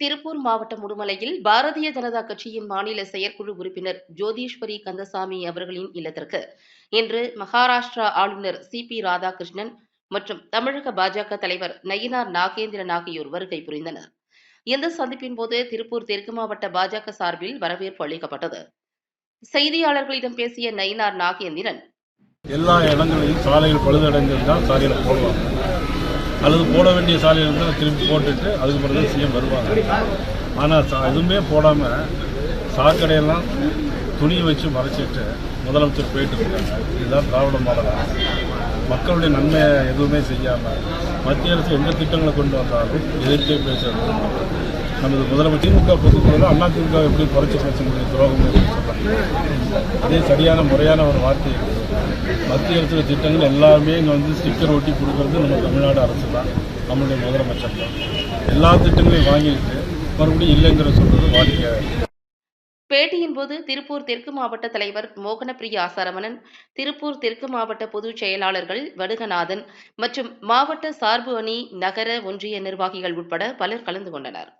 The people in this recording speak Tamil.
திருப்பூர் மாவட்டம் உடுமலையில் பாரதிய ஜனதா கட்சியின் மாநில செயற்குழு உறுப்பினர் ஜோதீஸ்வரி கந்தசாமி அவர்களின் இல்லத்திற்கு இன்று மகாராஷ்டிரா ஆளுநர் சி பி ராதாகிருஷ்ணன் மற்றும் தமிழக பாஜக தலைவர் நயினார் நாகேந்திரன் ஆகியோர் வருகை புரிந்தனர். இந்த சந்திப்பின் போது திருப்பூர் தெற்கு மாவட்ட பாஜக சார்பில் வரவேற்பு அளிக்கப்பட்டது. செய்தியாளர்களிடம் பேசிய நயினார் நாகேந்திரன் எல்லா இடங்களிலும் சாலைகள் பழுதடைந்திருந்தால் சாலையில் போடுவாங்க அல்லது போட வேண்டிய சாலையில் இருந்தால் திருப்பி போட்டுட்டு அதுக்கு தான் சிஎம் வருவாங்க. ஆனால் சா எதுவுமே போடாமல் சாக்கடையெல்லாம் துணியை வச்சு மறைச்சிட்டு முதலமைச்சர் போயிட்டு இருக்காங்க. இதுதான் திராவிட மாடல். மக்களுடைய நன்மை எதுவுமே செய்யாமல் மத்திய அரசு எந்த திட்டங்களை கொண்டு வந்தாலும் எதிர்த்தே பேசுறது நமது முதலமைச்சர் திமுக பொதுக்குழு அண்ணா திமுக எப்படி குறைச்சி பேச முடியும் துரோகம் அதே சரியான முறையான ஒரு வார்த்தை இருக்குது மத்திய அரசு திட்டங்கள் எல்லாமே இங்கே வந்து ஸ்டிக்கர் ஒட்டி கொடுக்கறது நம்ம தமிழ்நாடு அரசு தான். நம்மளுடைய முதலமைச்சர் தான். எல்லா திட்டங்களையும் வாங்கிட்டு மறுபடியும் இல்லைங்கிற சொல்றது வாடிக்கையாக பேட்டியின் போது திருப்பூர் தெற்கு மாவட்ட தலைவர் மோகனப்பிரியா சரவணன் திருப்பூர் தெற்கு மாவட்ட பொதுச் செயலாளர்கள் வடுகநாதன் மற்றும் மாவட்ட சார்பு அணி நகர ஒன்றிய நிர்வாகிகள் உட்பட பலர் கலந்து கொண்டனர்.